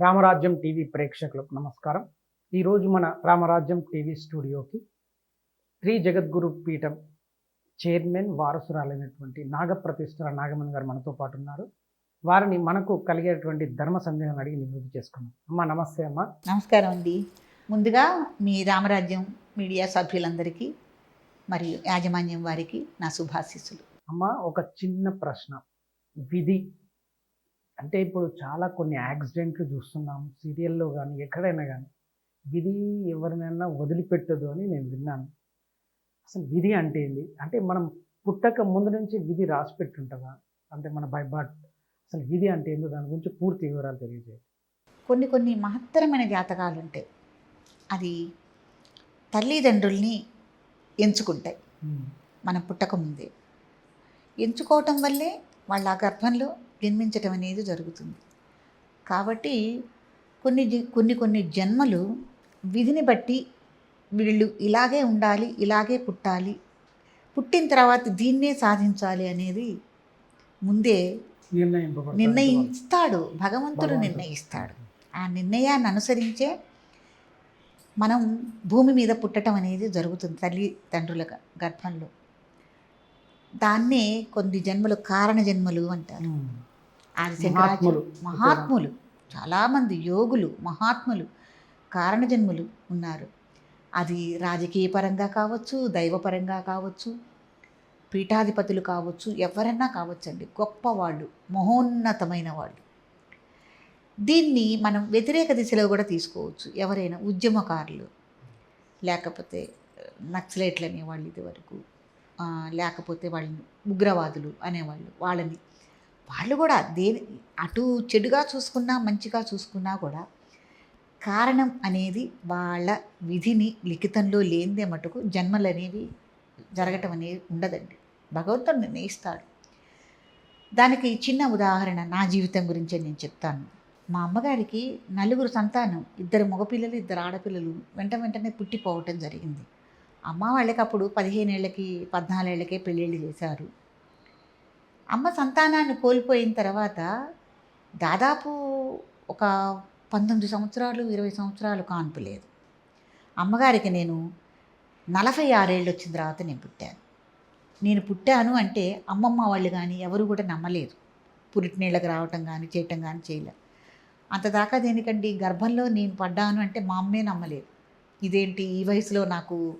రామరాజ్యం TV ప్రేక్షకులకు నమస్కారం. ఈరోజు మన రామరాజ్యం టీవీ స్టూడియోకి శ్రీ జగద్గురు పీఠం చైర్మన్ వారసురాలైనటువంటి నాగప్రతిష్ఠ నాగమణి గారు మనతో పాటు ఉన్నారు. వారిని మనకు కలిగేటువంటి ధర్మ సందేహాన్ని అడిగి నివృత్తి చేసుకున్నాం. అమ్మ నమస్తే అమ్మ. నమస్కారం అండి. ముందుగా మీ రామరాజ్యం మీడియా సభ్యులందరికీ మరియు యాజమాన్యం వారికి నా శుభాశీస్సులు. అమ్మ ఒక చిన్న ప్రశ్న. విధి అంటే ఇప్పుడు చాలా కొన్ని యాక్సిడెంట్లు చూస్తున్నాం సీరియల్లో కానీ ఎక్కడైనా కానీ విధి ఎవరినైనా వదిలిపెట్టదు అని నేను విన్నాను. అసలు విధి అంటే ఏంది? అంటే మనం పుట్టక ముందు నుంచి విధి రాసి పెట్టుంటుందా అంటే మన బై బర్త్. అసలు విధి అంటే ఏందో దాని గురించి పూర్తి వివరాలు తెలియజేయండి. కొన్ని కొన్ని మహత్తరమైన జాతకాలు ఉంటాయి అది తల్లిదండ్రుల్ని ఎంచుకుంటాయి. మనం పుట్టకముందే ఎంచుకోవటం వల్లే వాళ్ళ ఆ గర్భంలో జన్మించటం అనేది జరుగుతుంది. కాబట్టి కొన్ని కొన్ని కొన్ని జన్మలు విధిని బట్టి వీళ్ళు ఇలాగే ఉండాలి ఇలాగే పుట్టాలి. పుట్టిన తర్వాత దీన్నే సాధించాలి అనేది ముందే నిర్ణయిస్తాడు. భగవంతుడు. నిర్ణయిస్తాడు. ఆ నిర్ణయాన్ని అనుసరించే మనం భూమి మీద పుట్టడం అనేది జరుగుతుంది తల్లి తండ్రుల గర్భంలో. దాన్నే కొన్ని జన్మలు కారణ జన్మలు అంటారు. మహాత్ములు. మహాత్ములు. చాలామంది యోగులు మహాత్ములు కారణ జన్మలు ఉన్నారు. అది రాజకీయ పరంగా కావచ్చు దైవపరంగా కావచ్చు పీఠాధిపతులు కావచ్చు ఎవరన్నా కావచ్చండి. గొప్పవాళ్ళు మహోన్నతమైన వాళ్ళు. దీన్ని మనం వ్యతిరేక దిశలో కూడా తీసుకోవచ్చు. ఎవరైనా ఉద్యమకారులు లేకపోతే నక్సలైట్లు అనేవాళ్ళు ఇదివరకు లేకపోతే వాళ్ళని ఉగ్రవాదులు అనేవాళ్ళు వాళ్ళని వాళ్ళు కూడా దేని అటు చెడుగా చూసుకున్నా మంచిగా చూసుకున్నా కూడా కారణం అనేది వాళ్ళ విధిని లిఖితంలో లేనిదే మటుకు జన్మలు అనేవి జరగటం అనేది ఉండదండి. భగవంతుడు నిర్ణయిస్తాడు. దానికి చిన్న ఉదాహరణ నా జీవితం గురించే నేను చెప్తాను. మా అమ్మగారికి నలుగురు సంతానం ఇద్దరు మగపిల్లలు ఇద్దరు ఆడపిల్లలు వెంట వెంటనే పుట్టిపోవటం జరిగింది. అమ్మ వాళ్ళకి అప్పుడు పదిహేనేళ్ళకి పద్నాలుగేళ్ళకే పెళ్ళిళ్ళు చేశారు. అమ్మ సంతానాన్ని కోల్పోయిన తర్వాత దాదాపు ఒక పంతొమ్మిది సంవత్సరాలు ఇరవై సంవత్సరాలు కాన్పు లేదు. అమ్మగారికి నేను నలభై ఆరేళ్ళు వచ్చిన తర్వాత నేను పుట్టాను. నేను పుట్టాను అంటే అమ్మమ్మ వాళ్ళు కానీ ఎవరు కూడా నమ్మలేదు. పురిటినీళ్ళకి రావటం కానీ చేయటం కానీ చేయలేదు అంతదాకా దేనికండి గర్భంలో నేను పడ్డాను అంటే మా అమ్మే నమ్మలేదు. ఇదేంటి? ఈ వయసులో నాకు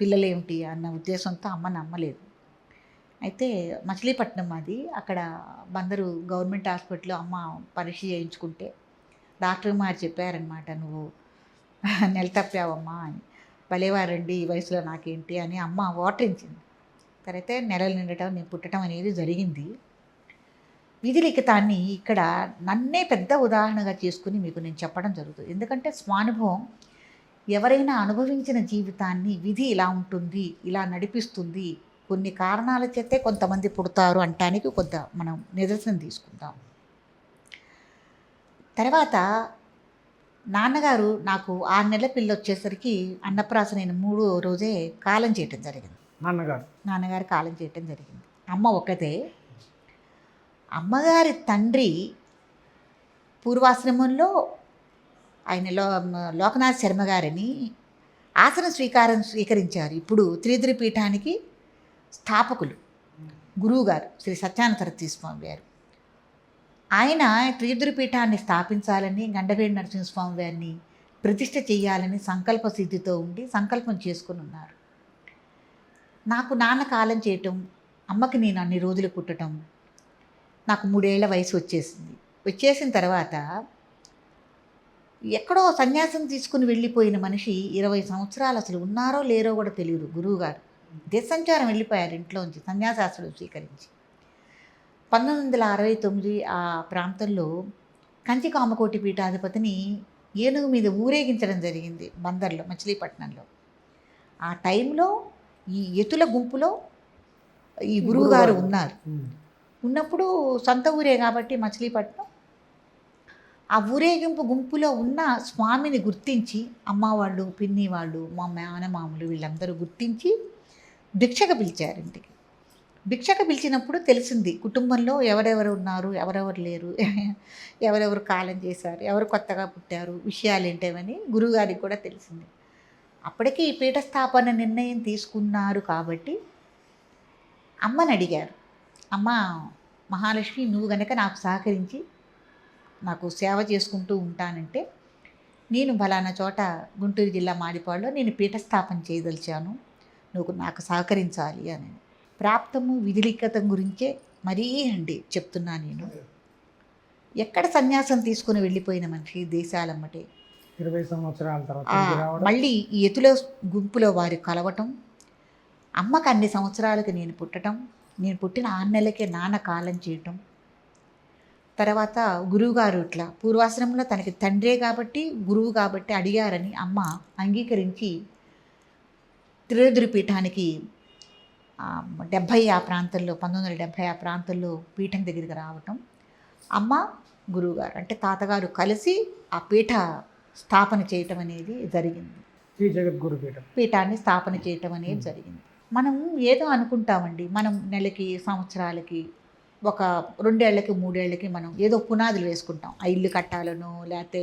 పిల్లలేమిటి అన్న ఉద్దేశంతో అమ్మ నమ్మలేదు. అయితే మచిలీపట్నం అది. అక్కడ బందరు గవర్నమెంట్ హాస్పిటల్లో అమ్మ పరీక్ష చేయించుకుంటే డాక్టర్ గారు చెప్పారనమాట నువ్వు నెల తప్పావమ్మా అని. భలేవారండి ఈ వయసులో నాకేంటి అని అమ్మ ఓటరించింది తర్వాత నెలలు నిండటం నేను పుట్టడం అనేది జరిగింది. విధి లిఖితాన్ని ఇక్కడ నన్నే పెద్ద ఉదాహరణగా చేసుకుని మీకు నేను చెప్పడం జరుగుతుంది. ఎందుకంటే స్వానుభవం ఎవరైనా అనుభవించిన జీవితాన్ని విధి ఇలా ఉంటుంది ఇలా నడిపిస్తుంది కొన్ని కారణాల చేతే కొంతమంది పుడతారు అంటానికి కొంత మనం నిదర్శనం తీసుకుందాం. తర్వాత నాన్నగారు నాకు ఆరు నెలల పిల్ల వచ్చేసరికి అన్నప్రాసన అయిన మూడో రోజే కాలం చేయటం జరిగింది. నాన్నగారు? నాన్నగారు కాలం చేయటం జరిగింది. అమ్మ ఒక్కతే అమ్మగారి తండ్రి పూర్వాశ్రమంలో ఆయన లో లోకనాథ్ శర్మ గారిని ఆసన స్వీకారం స్వీకరించారు. ఇప్పుడు త్రిద్రి పీఠానికి స్థాపకులు. గురువుగారు శ్రీ సత్యానంద సరస్వతి స్వామి గారు. ఆయన త్రిద్రి పీఠాన్ని స్థాపించాలని గండవేడి నరసింహస్వామి వారిని ప్రతిష్ట చేయాలని సంకల్ప సిద్ధితో ఉండి సంకల్పం చేసుకుని ఉన్నారు. నాకు నాన్న కాలం చేయటం అమ్మకి నేను అన్ని రోజులు కుట్టడం నాకు మూడేళ్ళ వయసు వచ్చేసింది. వచ్చేసిన తర్వాత ఎక్కడో సన్యాసం తీసుకుని వెళ్ళిపోయిన మనిషి ఇరవై సంవత్సరాలు అసలు ఉన్నారో లేరో కూడా తెలియదు గురువుగారు. దేశసంచారం వెళ్ళిపోయారు ఇంట్లోంచి సన్యాసాసుడు స్వీకరించి. పంతొమ్మిది వందల అరవై తొమ్మిది ఆ ప్రాంతంలో కంచి కామకోటి పీఠాధిపతిని ఏనుగు మీద ఊరేగించడం జరిగింది బందర్లో మచిలీపట్నంలో. ఆ టైంలో ఈ ఎతుల గుంపులో ఈ గురువుగారు ఉన్నారు. ఉన్నప్పుడు సొంత ఊరే కాబట్టి మచిలీపట్నం. ఆ ఊరేగింపు గుంపులో ఉన్న స్వామిని గుర్తించి అమ్మ వాళ్ళు పిన్ని వాళ్ళు మా మేనమామలు వీళ్ళందరూ గుర్తించి భిక్షకు పిలిచారు ఇంటికి భిక్షకు పిలిచినప్పుడు తెలిసింది కుటుంబంలో ఎవరెవరు ఉన్నారు ఎవరెవరు లేరు ఎవరెవరు కాలం చేశారు ఎవరు కొత్తగా పుట్టారు విషయాలు ఏంటేవని గురువుగారికి కూడా తెలిసింది. అప్పటికి ఈ పీఠస్థాపన నిర్ణయం తీసుకున్నారు కాబట్టి అమ్మని అడిగారు. అమ్మ మహాలక్ష్మి నువ్వు గనక నాకు సహకరించి నాకు సేవ చేసుకుంటూ ఉంటానంటే నేను బలానా చోట గుంటూరు జిల్లా మాడిపాడులో నేను పీఠస్థాపన చేయదలిచాను. నువ్వు నాకు సహకరించాలి అని. ప్రాప్తము విధిలిఖితం గురించే మరీ అండి చెప్తున్నా నేను. ఎక్కడ సన్యాసం తీసుకుని వెళ్ళిపోయిన మనిషి దేశాలమ్మటే? ఇరవై సంవత్సరాల తర్వాత మళ్ళీ ఈ ఎతుల గుంపులో వారు కలవటం అమ్మకు అన్ని సంవత్సరాలకు నేను పుట్టడం నేను పుట్టిన ఆరు నెలలకే నాన్న కాలం చేయటం. తర్వాత గురువుగారు ఇట్లా పూర్వాశ్రమంలో తనకి తండ్రే కాబట్టి గురువు కాబట్టి అడిగారని అమ్మ అంగీకరించి త్రివేదురి పీఠానికి డెబ్భై ఆ ప్రాంతంలో పంతొమ్మిది వందల డెబ్భై ఆ ప్రాంతంలో పీఠం దగ్గరికి రావటం అమ్మ గురువుగారు అంటే తాతగారు కలిసి ఆ పీఠ స్థాపన చేయటం అనేది జరిగింది. శ్రీ జగద్గురు పీఠం. పీఠాన్ని స్థాపన చేయటం అనేది జరిగింది. మనం ఏదో అనుకుంటామండి మనం నెలకి సంవత్సరాలకి ఒక రెండేళ్ళకి మూడేళ్ళకి మనం ఏదో పునాదులు వేసుకుంటాం. ఆ ఇల్లు కట్టాలనో లేకపోతే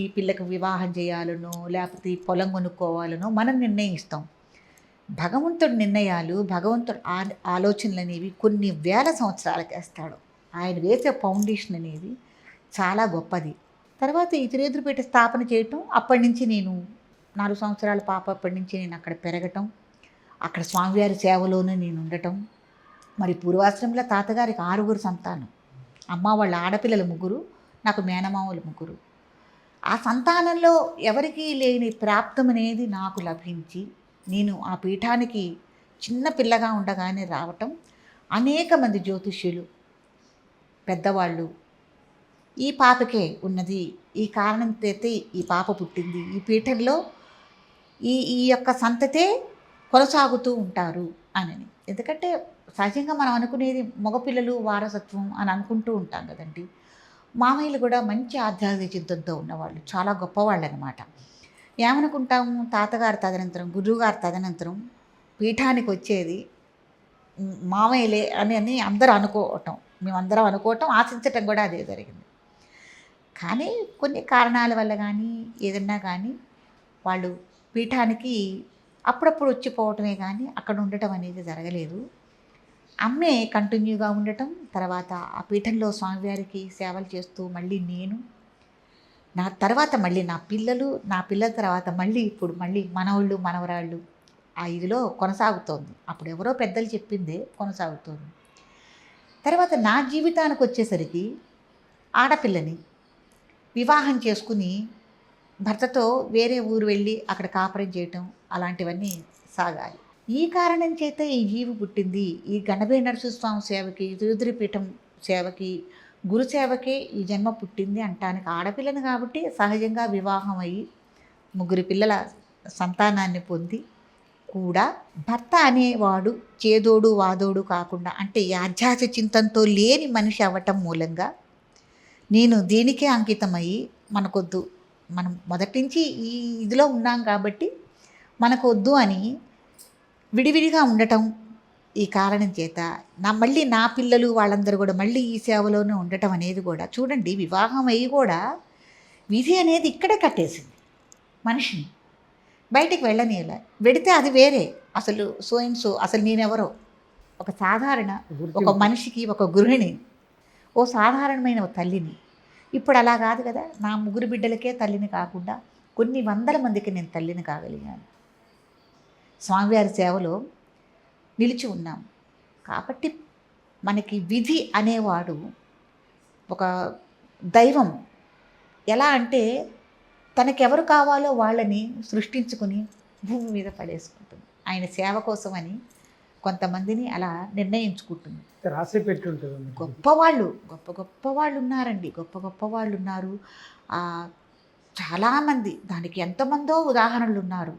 ఈ పిల్లకి వివాహం చేయాలనో లేకపోతే ఈ పొలం కొనుక్కోవాలనో మనం నిర్ణయిస్తాం. భగవంతుడి నిర్ణయాలు భగవంతుడి ఆ ఆలోచనలు అనేవి కొన్ని వేల సంవత్సరాలకి వేస్తాడు. ఆయన వేసే ఫౌండేషన్ అనేది చాలా గొప్పది. తర్వాత ఈ తిరేదురుపేట స్థాపన చేయటం అప్పటి నుంచి నేను నాలుగు సంవత్సరాల పాప అప్పటి నుంచి నేను అక్కడ పెరగటం అక్కడ స్వామివారి సేవలోనే నేను ఉండటం. మరి పూర్వాశ్రమంలో తాతగారికి ఆరుగురు సంతానం. అమ్మ వాళ్ళ ఆడపిల్లల ముగ్గురు నాకు మేనమామలు ముగ్గురు. ఆ సంతానంలో ఎవరికీ లేని ప్రాప్తం అనేది నాకు లభించి నేను ఆ పీఠానికి చిన్న పిల్లగా ఉండగానే రావటం అనేక మంది జ్యోతిష్యులు పెద్దవాళ్ళు ఈ పాపకే ఉన్నది. ఈ కారణం అయితే ఈ పాప పుట్టింది. ఈ పీఠంలో ఈ ఈ యొక్క సంతతే కొనసాగుతూ ఉంటారు అని ఎందుకంటే సహజంగా మనం అనుకునేది మగపిల్లలు వారసత్వం అని అనుకుంటూ ఉంటాం కదండి. మామయ్యలు కూడా మంచి ఆధ్యాత్మిక చింతనతో ఉన్నవాళ్ళు చాలా గొప్పవాళ్ళు అనమాట ఏమనుకుంటాము? తాతగారు తదనంతరం గురువుగారు తదనంతరం పీఠానికి వచ్చేది మామయ్యలే అని అని అందరూ అనుకోవటం. మేమందరం అనుకోవటం ఆశించటం కూడా అదే జరిగింది. కానీ కొన్ని కారణాల వల్ల కానీ ఏదన్నా కానీ వాళ్ళు పీఠానికి అప్పుడప్పుడు వచ్చిపోవటమే కానీ అక్కడ ఉండటం అనేది జరగలేదు. అమ్మే కంటిన్యూగా ఉండటం తర్వాత ఆ పీఠంలో స్వామివారికి సేవలు చేస్తూ మళ్ళీ నేను నా తర్వాత మళ్ళీ నా పిల్లలు నా పిల్లల తర్వాత మళ్ళీ ఇప్పుడు మళ్ళీ మనవాళ్ళు మనవరాళ్ళు ఆ ఇదిలో కొనసాగుతోంది. అప్పుడు ఎవరో పెద్దలు చెప్పిందే కొనసాగుతోంది. తర్వాత నా జీవితానికి వచ్చేసరికి ఆడపిల్లని వివాహం చేసుకుని భర్తతో వేరే ఊరు వెళ్ళి అక్కడ కాపురం చేయటం అలాంటివన్నీ సాగాలి ఈ కారణం చేత ఈ జీవి పుట్టింది. ఈ గణభే నరసింహస్వామి సేవకి రుద్రపీఠం సేవకి గురుసేవకే ఈ జన్మ పుట్టింది అంటానికి ఆడపిల్లని కాబట్టి సహజంగా వివాహం అయ్యి ముగ్గురు పిల్లల సంతానాన్ని పొంది కూడా భర్త అనేవాడు చేదోడు వాదోడు కాకుండా అంటే యాధ్యాస చింతంతో చింతనతో లేని మనిషి అవ్వటం మూలంగా నేను దీనికే అంకితమయ్యి మనకొద్దు మనం మొదటి నుంచి ఈ ఇదిలో ఉన్నాం కాబట్టి మనకొద్దు అని విడివిడిగా ఉండటం ఈ కారణం చేత నా మళ్ళీ నా పిల్లలు వాళ్ళందరూ కూడా మళ్ళీ ఈ సేవలోనే ఉండటం అనేది కూడా చూడండి వివాహం అయ్యి కూడా విధి అనేది ఇక్కడే కట్టేసింది మనిషిని. బయటికి వెళ్ళనీయలే. వెడితే అది వేరే. అసలు సో అండ్ సో అసలు నేనెవరో? ఒక సాధారణ ఒక. మనిషికి ఒక గృహిణి ఓ సాధారణమైన తల్లిని. ఇప్పుడు అలా కాదు కదా నా ముగ్గురు బిడ్డలకే తల్లిని కాకుండా కొన్ని వందల మందికి నేను తల్లిని కాగలిగాను. స్వామివారి సేవలో నిలిచి ఉన్నాం. కాబట్టి మనకి విధి అనేవాడు ఒక దైవం. ఎలా అంటే తనకెవరు కావాలో వాళ్ళని సృష్టించుకుని భూమి మీద పడేసుకుంటుంది. ఆయన సేవ కోసమని కొంతమందిని అలా నిర్ణయించుకుంటుంది. రాసి పెట్టి ఉంటుంది గొప్పవాళ్ళు గొప్ప గొప్ప వాళ్ళు ఉన్నారండి గొప్ప గొప్ప వాళ్ళు ఉన్నారు చాలామంది దానికి ఎంతమందో ఉదాహరణలు ఉన్నారు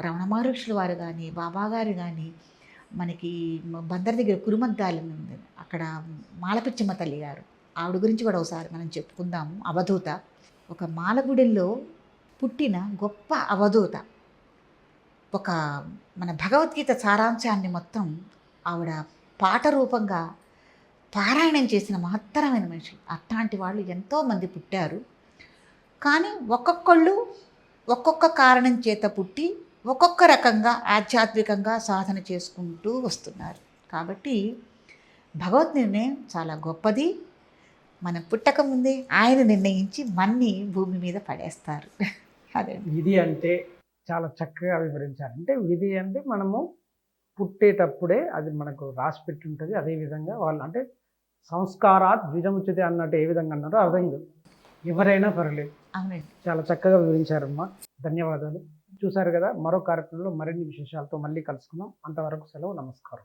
రమణ మహర్షుల వారు కానీ బాబా గారు కానీ మనకి బందర్ దగ్గర కురుమద్దాలి ఉంది అక్కడ మాలపిచ్చమ్మ తల్లి గారు ఆవిడ గురించి కూడా ఒకసారి మనం చెప్పుకుందాం. అవధూత. ఒక మాలగుడిలో పుట్టిన గొప్ప అవధూత. ఒక మన భగవద్గీత సారాంశాన్ని మొత్తం ఆవిడ పాట రూపంగా పారాయణం చేసిన మహత్తరమైన మనిషి. అట్లాంటి వాళ్ళు ఎంతోమంది పుట్టారు. కానీ ఒక్కొక్కళ్ళు ఒక్కొక్క కారణం చేత పుట్టి ఒక్కొక్క రకంగా ఆధ్యాత్మికంగా సాధన చేసుకుంటూ వస్తున్నారు. కాబట్టి భగవత్ నిర్ణయం చాలా గొప్పది. మనం పుట్టక ముందే ఆయన నిర్ణయించి మన్ని భూమి మీద పడేస్తారు. అదే విధి అంటే చాలా చక్కగా వివరించారు. అంటే విధి అంటే మనము పుట్టేటప్పుడే అది మనకు రాసి పెట్టి ఉంటుంది అదేవిధంగా వాళ్ళు అంటే సంస్కారాత్ ద్విజముచితే అన్నట్టు ఏ విధంగా అన్నారో అర్థం ఎవరైనా పర్లేదు అవునండి. చాలా చక్కగా వివరించారమ్మా. ధన్యవాదాలు. చూసారు కదా మరో కార్యక్రమంలో మరిన్ని విశేషాలతో మళ్ళీ కలుసుకుందాం. అంతవరకు సెలవు నమస్కారం.